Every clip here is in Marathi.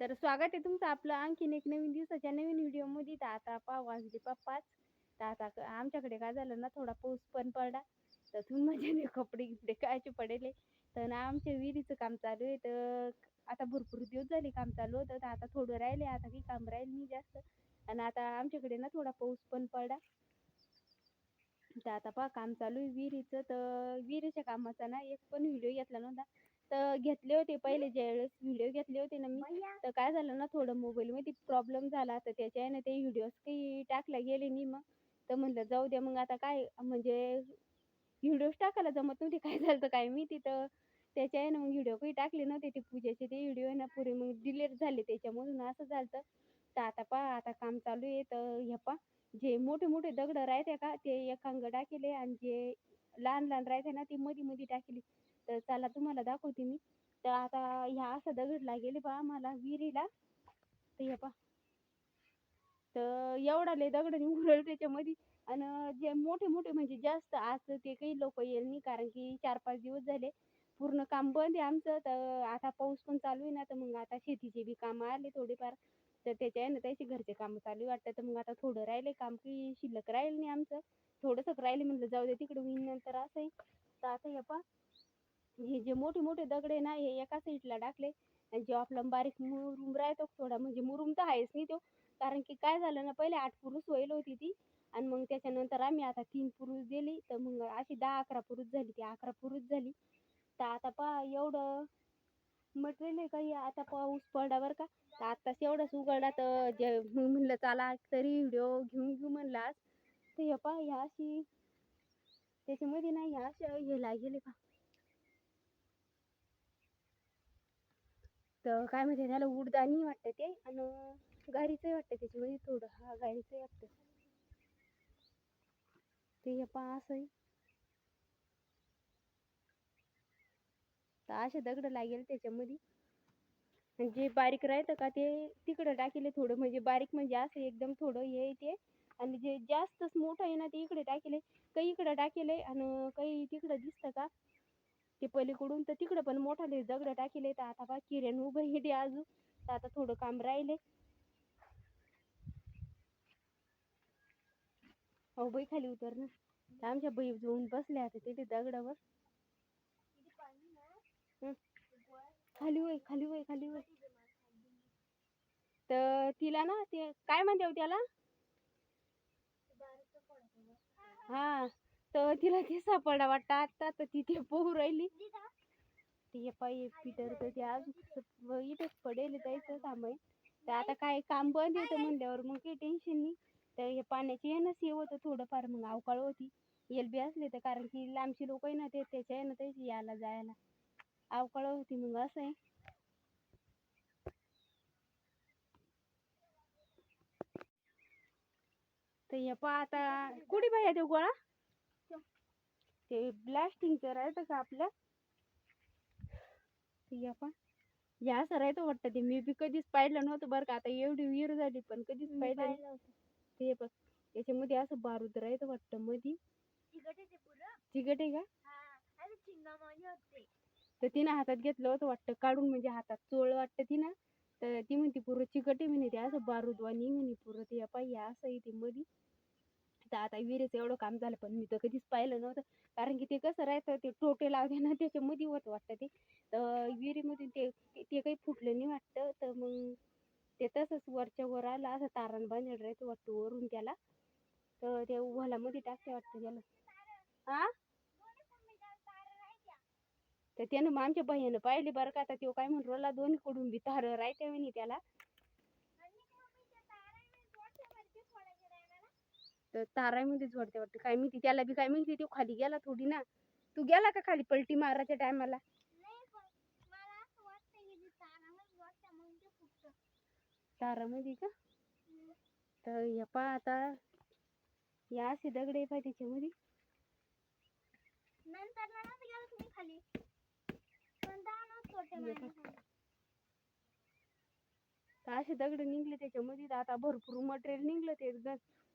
तर स्वागत आहे तुमचं आपलं आणखीन एक नवीन दिवसाच्या नवीन व्हिडिओमध्ये. तर आता पा वाजले पा पाच. तर आता आमच्याकडे काय झालं ना थोडा पाऊस पण पडला. तर तुम्ही माझ्याने कपडे गिपडे कायचे पडेले. तर ना आमच्या विहिरीचं काम चालू आहे. तर आता भरपूर दिवस झाले काम चालू होतं. तर आता थोडं राहिले आता काही काम राहील नाही जास्त. आणि आता आमच्याकडे ना थोडा पाऊस पण पडला. तर आता पहा काम चालू आहे विहिरीचं. तर विहिरीच्या कामाचा ना एक पण व्हिडिओ घेतला नव्हता. तर घेतले होते पहिले ज्यावेळेस व्हिडिओ घेतले होते ना मी तर काय झालं ना थोडं मोबाईलमध्ये प्रॉब्लेम झाला. तर त्याच्याने ते व्हिडिओज काही टाकला गेले नाही मग. तर म्हणलं जाऊ द्या मग आता काय म्हणजे व्हिडिओज टाकायला जमत नव्हते काय झालं काय मी तिथं त्याच्या मग व्हिडिओ काही टाकले नव्हते. ते पूजेचे ते व्हिडिओ ना पुरे मग डिलीट झाले. त्याच्यामधून असं झालं तर आता पा आता काम चालू आहे. तर हे पा जे मोठे मोठे दगड राहते का ते एकांग टाकेले आणि जे लहान लहान राहते ना ते मध्ये मध्ये टाकले. तर त्याला तुम्हाला दाखवते मी. तर आता ह्या असा दगड लागेल बा मला विहिरीला. तर हे पा तर एवढा लय दगड उरल त्याच्यामध्ये. आणि जे मोठे मोठे म्हणजे जास्त आज ते काही लोक येईल नाही कारण की चार पाच दिवस झाले. पूर्ण काम बंद आहे आमचं. तर आता पाऊस पण चालू आहे ना तर मग आता शेतीचे बी कामं आले थोडेफार. तर त्याच्या आहे ना त्याचे घरचे कामं चालू वाटतं. तर मग आता थोडं राहिले काम की शिल्लक राहील नाही आमचं. थोडंसं राहिले म्हणलं जाऊ दे तिकडे होईन नंतर असं आहे. तर आता हे पा हे जे मोठे मोठे दगडे ना हे एका साईडला टाकले. आणि जो आपला बारीक मुरुम राहतो थोडा म्हणजे मुरुम तर आहेच नाही तो. कारण की काय झालं ना पहिले आठ पुरुष व्हायला होती ती. आणि मग त्याच्यानंतर आम्ही आता तीन पुरुष दिली तर मग अशी दहा अकरा पुरुष झाली. ती अकरा पुरुष झाली. तर आता पहा एवढं मटेरियल आहे काही आता पाऊस पडला बरं का? तर आत्ताच एवढंच उघडला तर जे म्हणलं चला तरी व्हिडिओ घेऊन घेऊ म्हणलं आज. तर हे पहा ह्या अशी त्याच्यामध्ये ना ह्या अशा हे लागेल पहा तर काय म्हणते त्याला उडदाणी वाटतं ते आणि गाडीचंही वाटतं त्याच्यामध्ये थोडं. हा गाडीचंही वाटतं. ते हे पहा असं तर असे दगड लागेल त्याच्यामध्ये. आणि जे बारीक राहतं का ते तिकडं टाकेले थोडं. म्हणजे बारीक म्हणजे असं एकदम थोडं हे आहे ते. आणि जे जास्तच मोठं आहे ना ते इकडे टाकेले. काही इकडं टाकेले आणि काही तिकडं दिसतं का? ते पलीकडून तर तिकडं पण मोठाले दगड टाकले तर आता बा किरण उभं हिडे अजून. तर आता थोडं काम राहिले हो बाई खाली उतर ना. आमच्या बाई जाऊन बसल्या आता तिथे दगडावर. खाली वय खाली वय खाली वय. तर तिला ना ते काय म्हणते हो त्याला? हा. तर तिला ते सापडा वाटतं. आता तर तिथे पोहू राहिली. ते पाय पीटर तर ते इथेच पडेल जायचं थांबाय तर आता काय काम बंद येतं म्हणल्यावर मग काही टेन्शन नाही. तर हे पाण्याची येणंच हे होतं थोडंफार. मग अवकाळ होती. एल बी असले तर कारण की लांबची लोक आहे ना ते त्याच्या आहे ना त्याची यायला जायला. अवकाळ होती मग असं आहे. तर हे पा आता कुठे पाहिजे ते गोळा? ते ब्लास्टिंगचं राहतं का आपल्या ते हे असं राहतं वाटतं ते. मी बी कधीच पाहिलं नव्हतं बरं का. आता एवढी विहीर झाली पण कधीच पाहिलं नाही. ते बघ. त्याच्यामध्ये असं बारूद राहतं वाटतं मधी. चिकट आहे का? तर तिनं हातात घेतलं होतं वाटतं काढून. म्हणजे हातात चोळ वाटतं तिनं. तर ती म्हणते पुरं चिकट आहे म्हणे. ते असं बारूदवाणी म्हणे. पुरं ते पाहिजे असं आहे ते मधी. तर आता विहिरीचं एवढं काम झालं पण मी तर कधीच पाहिलं नव्हतं. कारण की ते कसं राहतं ते टोटे लावते ना त्याच्यामध्ये होत वाटतं ते. तर विहिरीमध्ये ते ते काही फुटलं नाही वाटतं. तर मग ते तसंच वरच्या वर आलं असं तारण बांधलेलं राहतं वाटतं वरून त्याला. तर ते उभालामध्ये टाकते वाटतं त्याला. हा तर त्यानं आमच्या बहिणीनं पाहिले बरं का आता तो काय म्हणून राहिला दोन्हीकडून बी तार राहते म्हणे त्याला. तर तारामध्येच वाटते वाटतं. काय माहिती त्याला बी काय माहिती तो खाली गेला थोडी ना. तू गेला का खाली पलटी मारायच्या टायमाला? तारामध्ये का तर या पा आता. या असे दगड आहे पाय त्याच्यामध्ये. पहा. तर असे दगड निघले त्याच्यामध्ये. तर आता भरपूर मटेरियल निघलं ते.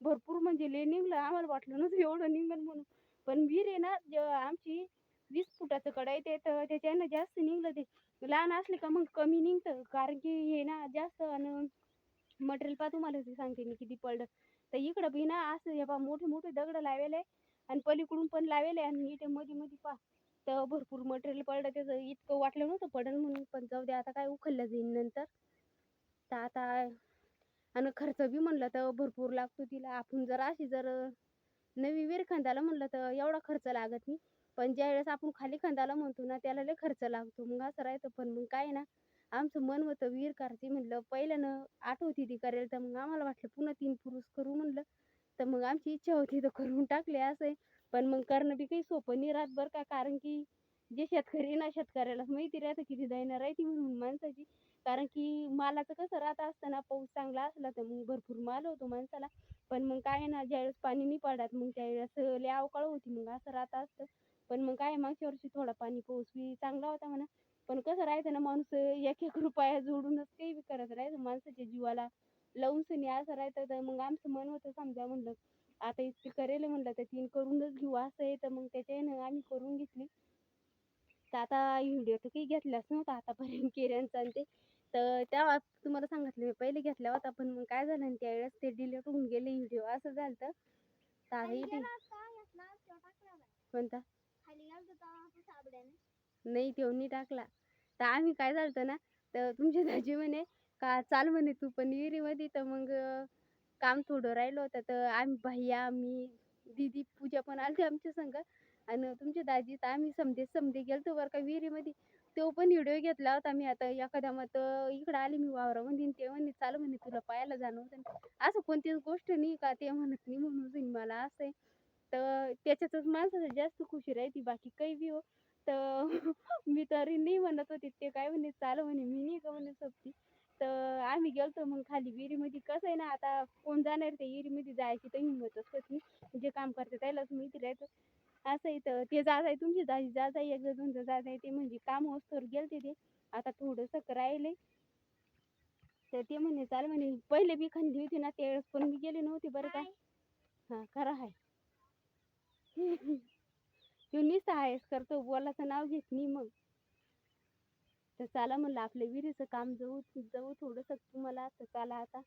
भरपूर म्हणजे लय निघलं. आम्हाला वाटलं नव्हतं एवढं निघल म्हणून. पण विहीर आहे ना आमची वीस फुटाचं कडाय ते तर त्याच्यानं जास्त निघलं ते. लहान असले का मग कमी निघतं. कारण की हे ना जास्त आणि मटेरियल पा तुम्हाला ते सांगते मी किती पडलं. तर इकडं बी ना असं हे पा मोठे मोठे दगड लावेले आणि पलीकडून पण लावेले आणि इथे मध्ये मध्ये पा तर भरपूर मटेरियल पडलं. त्याचं इतकं वाटलं नव्हतं पडलं म्हणून. पण जाऊ दे आता काय उखलल्या जाईन नंतर. तर आता आणि खर्च बी म्हणलं तर भरपूर लागतो तिला. आपण जर अशी जर नवी विहीर खंदाला म्हणलं तर एवढा खर्च लागत नाही. पण ज्यावेळेस आपण खाली खंदाला म्हणतो ना त्याला लय खर्च लागतो. मग असं राहतं. पण मग काय ना आमचं मन होतं विहीर करायची म्हणलं. पहिल्यानं आठवती ती करेल तर मग आम्हाला वाटलं पुन्हा तीन पुरुष करू म्हणलं. तर मग आमची इच्छा होती तर करून टाकले असं आहे. पण मग करणं बी काही सोपं नाही राहत बरं का. कारण की जे शेतकरी ना शेतकऱ्यालाच माहिती राहतं किती दैना राहते म्हणून माणसाची. कारण की मालाचं कसं राहत असतं ना पाऊस चांगला असला तर मग भरपूर माल होतो माणसाला. पण मग काय ना ज्यावेळेस पाणी नाही पडत मग त्यावेळेस लय अवकाळ होती मग असं राहत असतं. पण मग काय मागच्या वर्षी थोडा पाणी पाऊस बी चांगला होता म्हणा. पण कसं राहायचं ना माणूस एक एक रुपया जोडूनच काही बी करत राहायचं. माणसाच्या जीवाला लावून सनी असं राहायचं तर मग आमचं मन होतं समजा म्हणलं आता इतकी करेल म्हणलं तर तीन करूनच घेऊ असं आहे तर मग त्याच्यानं आम्ही करून घेतली. तर आता व्हिडिओ तर काही घेतलाच नव्हता आतापर्यंत केऱ्यांचा आणि ते. तर तेव्हा तुम्हाला सांगितलं मी पहिले घेतला होता पण मग काय झालं ना त्यावेळेस ते डिलीट होऊन गेले व्हिडिओ. असं झालं तर. कोणता? नाही तो नाही टाकला. तर आम्ही काय झालं ना तर तुमच्या दाजी म्हणे का चाल म्हणे तू पण विहिरीमध्ये. तर मग काम थोडं राहिलं होतं. तर आम्ही भैया मी दीदी पूजा पण आलती आमच्या संग. आणि तुमच्या दाजी तर आम्ही समजे समजे गेलतो बरं का विहिरीमध्ये. तो पण व्हिडिओ घेतला होता मी. आता एखाद्या मत इकडं आली मी वावरामध्ये आणि ते म्हणे चालू म्हणे तुला पायाला जाणवतं असं कोणतीच गोष्ट नाही का? ते म्हणत नाही म्हणून मला असं आहे. तर त्याच्यातच माणसाचं जास्त खुशी राहते. बाकी काही बी हो. तर मी तरी नाही म्हणत होती. ते काय म्हणे चालू म्हणे मी नाही का म्हणे सोबती. तर आम्ही गेलतो मग खाली विहिरीमध्ये. कसं आहे ना आता कोण जाणार त्या विहिरीमध्ये जायची तर हिंमतच होत नाही. जे काम करते त्यालाच माहिती राहतो. असं इथं ते जात आहे तुमची दाजी जात आहे एकदा दोनदा जात आहे ते म्हणजे काम होस्तोवर गेलते ते. आता थोडंसं राहिले. तर ते म्हणे चाल म्हणे पहिले बी खंदी होती ना त्यावेळेस पण मी गेले नव्हते बरं का. हा खरं आहे. तू निस आहेस करतो बोलाचं नाव घेत नाही मग. तर चला म्हणलं आपल्या विहिरीचं काम जाऊ जाऊ थोडंसं तुम्हाला तर चला आता.